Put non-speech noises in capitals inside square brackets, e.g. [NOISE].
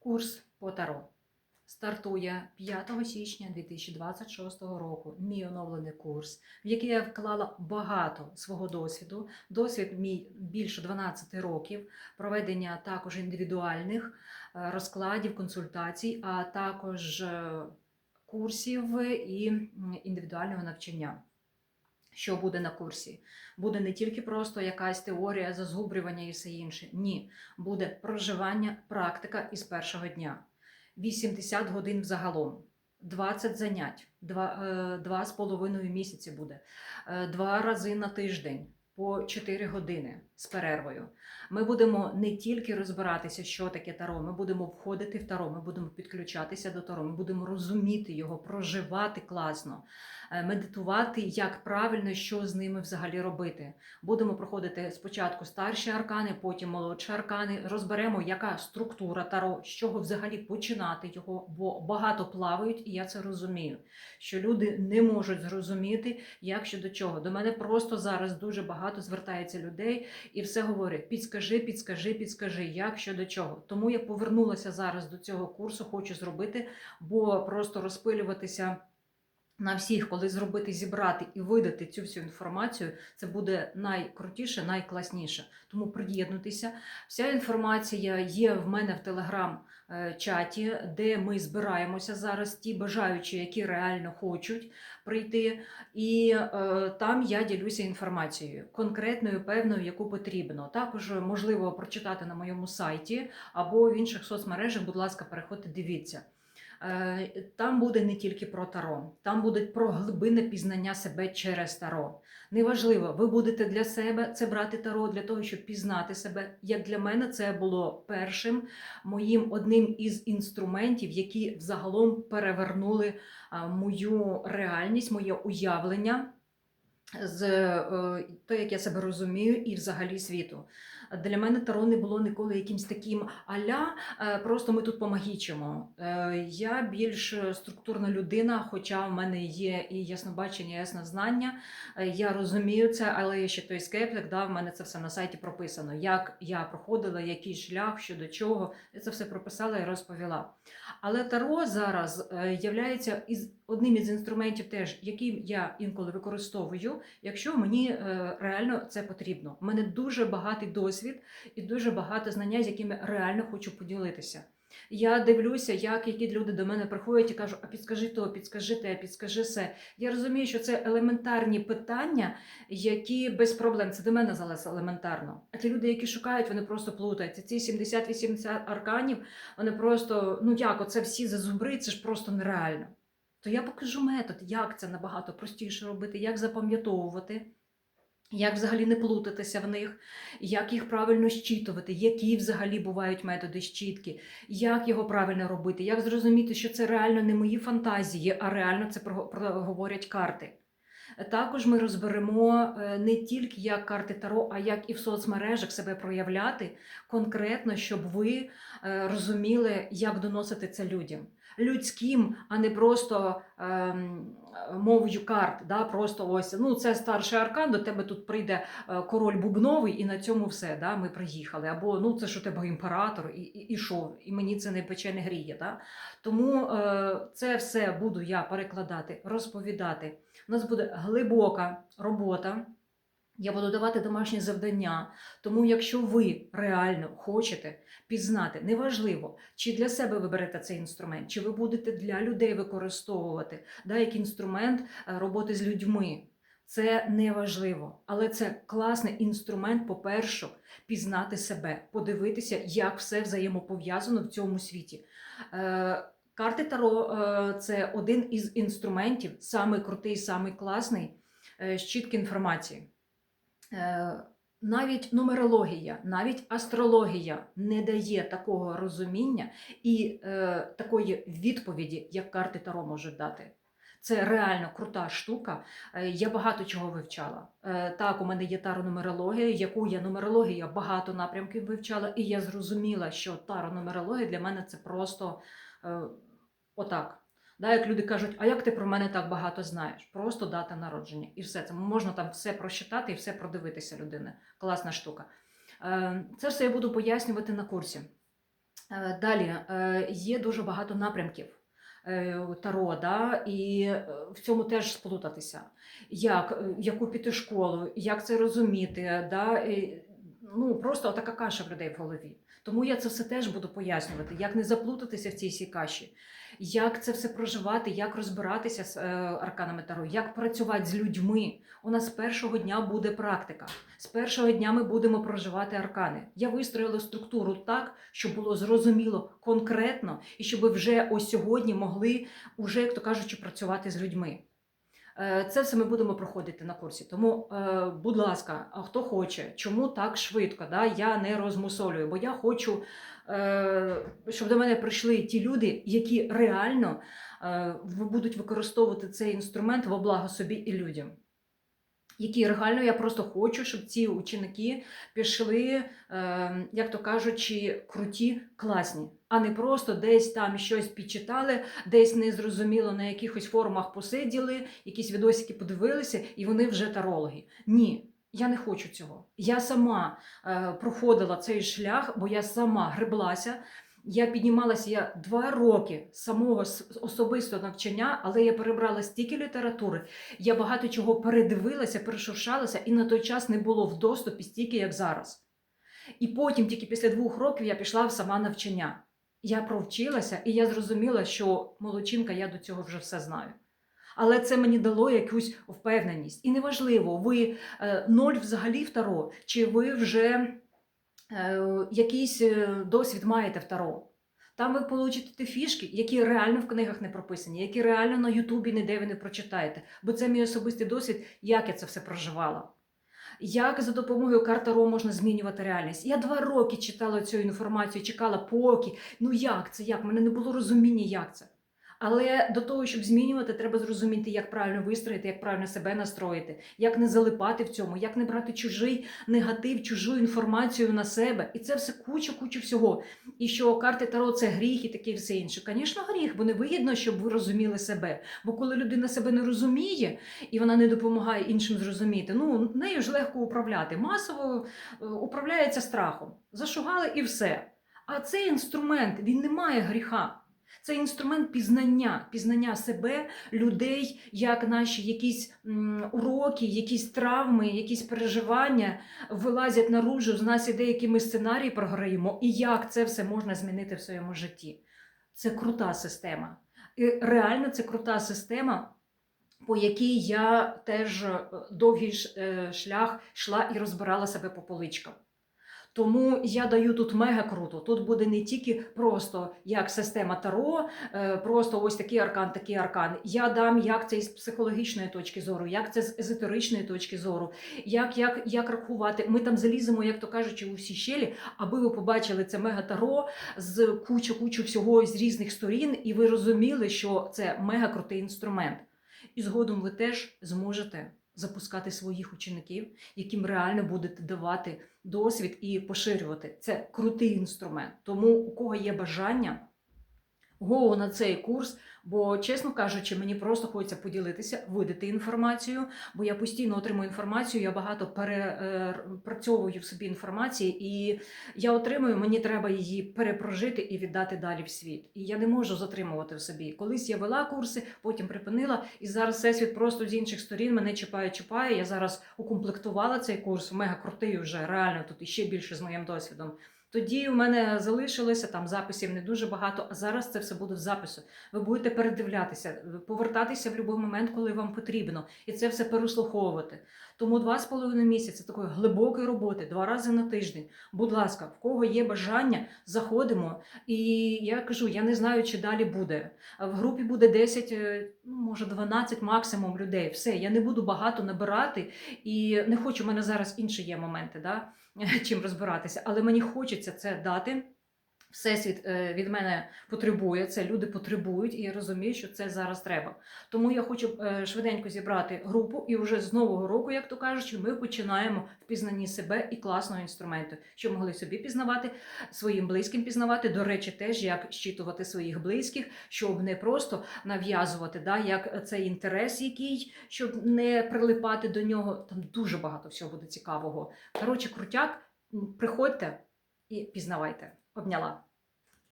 Курс по Таро стартує 5 січня 2026 року. Мій оновлений курс, в який я вклала багато свого досвіду. Досвід мій більше 12 років проведення також індивідуальних е, розкладів, консультацій, а також е, курсів і індивідуального навчання. Що буде на курсі? Буде не тільки просто якась теорія, зазубрювання і все інше. Ні, буде проживання, практика із першого дня. 80 годин взагалом, 20 занять, два, е, місяці буде, е, два рази на тиждень по 4 години з перервою. Ми будемо не тільки розбиратися, що таке таро, ми будемо входити в таро, ми будемо підключатися до таро, ми будемо розуміти його, проживати класно, е, медитувати, як правильно, що з ними взагалі робити. Будемо проходити спочатку старші аркани, потім молодші аркани. Розберемо, яка структура таро, з чого взагалі починати його, бо багато плавають, і я це розумію. Що люди не можуть зрозуміти, як що до чого. До мене просто зараз дуже багато звертається людей і все говорять: підскажи, підскажи, підскажи, як що до чого. Тому я повернулася зараз до цього курсу, хочу зробити, бо просто розпилюватися. На всіх, коли зробити, зібрати і видати цю всю інформацію, це буде найкрутіше, найкласніше. Тому приєднуйтеся. Вся інформація є в мене в телеграм-чаті, де ми збираємося зараз, ті бажаючі, які реально хочуть прийти. І е, там я ділюся інформацією, конкретною, певною, яку потрібно. Також можливо прочитати на моєму сайті або в інших соцмережах. Будь ласка, переходьте, дивіться. Е, Там буде не тільки про таро, там буде про глибине пізнання себе через таро. Неважливо, ви будете для себе це брати таро для того, щоб пізнати себе. Як для мене це було першим моїм одним із інструментів, які взагалом перевернули мою реальність, моє уявлення з е, те, як я себе розумію, і взагалі світу. Для мене таро не було ніколи якимсь таким аля, е, просто ми тут помагічимо. Е, Я більш структурна людина, хоча в мене є і яснобачення, і яснознання. Я розумію це, але я ще той скептик, да, в мене це все на сайті прописано. Як я проходила, який шлях, що до чого. Я це все прописала і розповіла. Але таро зараз із одним із інструментів, теж який я інколи використовую, якщо мені е, реально це потрібно. У мене дуже багатий досвід і дуже багато знання, з якими реально хочу поділитися. Я дивлюся, як які люди до мене приходять і кажуть, а підскажи то, підскажи те, підскажи се. Я розумію, що це елементарні питання, які без проблем це до мене зараз елементарно. А ті люди, які шукають, вони просто плутаються. Ці 70-80 арканів, вони просто, ну як, оце всі зазубри, це ж просто нереально. То я покажу метод, як це набагато простіше робити, як запам'ятовувати. Як взагалі не плутатися в них, як їх правильно щитувати, які взагалі бувають методи щитки, як його правильно робити, як зрозуміти, що це реально не мої фантазії, а реально це говорять карти. Також ми розберемо е, не тільки як карти Таро, а як і в соцмережах себе проявляти конкретно, щоб ви е, розуміли, як доносити це людям. Людським, а не просто ем, мовою карт. Да? Просто ось ну це старший аркан, до тебе тут прийде е, король бубновий, і на цьому все. Да? Ми приїхали. Або ну це у тебе імператор, і, і, і що? І мені це не пече, не гріє. Да? Тому е, це все буду я перекладати, розповідати. У нас буде глибока робота. Я буду давати домашні завдання. Тому, якщо ви реально хочете пізнати, неважливо, чи для себе ви берете цей інструмент, чи ви будете для людей використовувати да, як інструмент е, роботи з людьми. Це не важливо, але це класний інструмент, по-перше, пізнати себе, подивитися, як все взаємопов'язано в цьому світі. Е, Карти Таро е, це один із інструментів, самий крутий, самий класний е, щитки інформації. Е, Навіть нумерологія, навіть астрологія не дає такого розуміння і е, такої відповіді, як карти Таро можуть дати. Це реально крута штука. Е, Я багато чого вивчала. Е, Так, у мене є таро-нумерологія, яку я нумерологія багато напрямків вивчала, і я зрозуміла, що таро-нумерологія для мене це просто отак. Да, як люди кажуть, а як ти про мене так багато знаєш? Просто дата народження. І все це можна там все прочитати і все продивитися людини. Класна штука. Е, Це все я буду пояснювати на курсі. Е, Далі е, є дуже багато напрямків таро, да, і в цьому теж сплутатися. Як, яку піти школу, як це розуміти, да, ну просто така каша в людей в голові. Тому я це все теж буду пояснювати, як не заплутатися в цій всій каші, як це все проживати, як розбиратися з е, арканами Таро, як працювати з людьми. У нас з першого дня буде практика. З першого дня ми будемо проживати аркани. Я вистроїла структуру так, щоб було зрозуміло конкретно, і щоб вже ось сьогодні могли, уже, як то кажучи, працювати з людьми. Е, Це все ми будемо проходити на курсі. Тому, е, будь ласка, хто хоче, чому так швидко? Да? Я не розмусолюю, бо я хочу, е, щоб до мене прийшли ті люди, які реально будуть використовувати цей інструмент во благо собі і людям. Які реально я просто хочу, щоб ці ученики пішли, е, як то кажучи, круті, класні, а не просто десь там щось підчитали, десь незрозуміло на якихось форумах посиділи, якісь відосики подивилися, і вони вже тарологи. Ні. Я не хочу цього. Я сама е, проходила цей шлях, бо я сама греблася. Я піднімалася я два роки самого особистого навчання, але я перебрала стільки літератури, я багато чого передивилася, перешуршалася, і на той час не було в доступі стільки, як зараз. І потім, тільки після двох років, я пішла в сама навчання. Я провчилася, і я зрозуміла, що молодчинка, я до цього вже все знаю. Але це мені дало якусь впевненість. І неважливо, ви е, ноль взагалі в таро, чи ви вже якийсь е, досвід маєте в таро. Там ви получите фішки, які реально в книгах не прописані, які реально на Ютубі ніде ви не прочитаєте. Бо це мій особистий досвід, як я це все проживала. Як за допомогою карт Таро можна змінювати реальність? Я два роки читала цю інформацію, чекала поки. Ну як це? Як? У мене не було розуміння, як це. Але до того, щоб змінювати, треба зрозуміти, як правильно вистроїти, як правильно себе настроїти, як не залипати в цьому, як не брати чужий негатив, чужу інформацію на себе. І це все куча-куча всього. І що карти Таро це гріх і таке все інше. Звісно, гріх, бо не вигідно, щоб ви розуміли себе. Бо коли людина себе не розуміє і вона не допомагає іншим зрозуміти, ну нею ж легко управляти. Масово е, управляється страхом. Зашугали і все. А цей інструмент він не має гріха. Це інструмент пізнання, пізнання себе, людей, як наші якісь уроки, якісь травми, якісь переживання вилазять наружу, з нас іде, які ми сценарії програємо, і як це все можна змінити в своєму житті. Це крута система. І реально це крута система, по якій я теж е, довгий е, шлях йшла і розбирала себе по поличкам. Тому я даю тут мега круто. Тут буде не тільки просто як система Таро, е, просто ось такий аркан, такий аркан. Я дам як це з психологічної точки зору, як це з езотеричної точки зору, як, як, як рахувати. Ми там заліземо, як то кажучи, у всі щелі, аби ви побачили це мега Таро з кучу-кучу всього з різних сторін, і ви розуміли, що це мега крутий інструмент. І згодом ви теж зможете запускати своїх учеників, яким реально будете давати досвід і поширювати. Це крутий інструмент. Тому у кого є бажання, го на цей курс. Бо, чесно кажучи, мені просто хочеться поділитися, видати інформацію, бо я постійно отримую інформацію, я багато перепрацьовую в собі інформації, і я отримую, мені треба її перепрожити і віддати далі в світ. І я не можу затримувати в собі. Колись я вела курси, потім припинила, і зараз всесвіт просто з інших сторін мене чіпає, чіпає. Я зараз укомплектувала цей курс, мега крутий вже реально тут іще більше з моїм досвідом. Тоді у мене залишилося там записів не дуже багато, а зараз це все буде в запису. Ви будете передивлятися, повертатися в будь-який момент, коли вам потрібно, і це все переслуховувати. Тому два з половиною місяці такої глибокої роботи, два рази на тиждень. Будь ласка, в кого є бажання, заходимо. І я кажу, я не знаю, чи далі буде. В групі буде 10, е, ну може 12 максимум людей. Все, я не буду багато набирати і не хочу. У мене зараз інші є моменти, да? [LAUGHS] чим розбиратися, але мені хочеться це дати. Всесвіт е, від мене потребує, це люди потребують, і я розумію, що це зараз треба. Тому я хочу е, швиденько зібрати групу, і вже з нового року, як то кажучи, ми починаємо в пізнанні себе і класного інструменту, що могли собі пізнавати, своїм близьким пізнавати. До речі, теж як щитувати своїх близьких, щоб не просто нав'язувати, да, як цей інтерес, який, щоб не прилипати до нього. Там дуже багато всього буде цікавого. Коротше, крутяк, приходьте і пізнавайте. Обняла.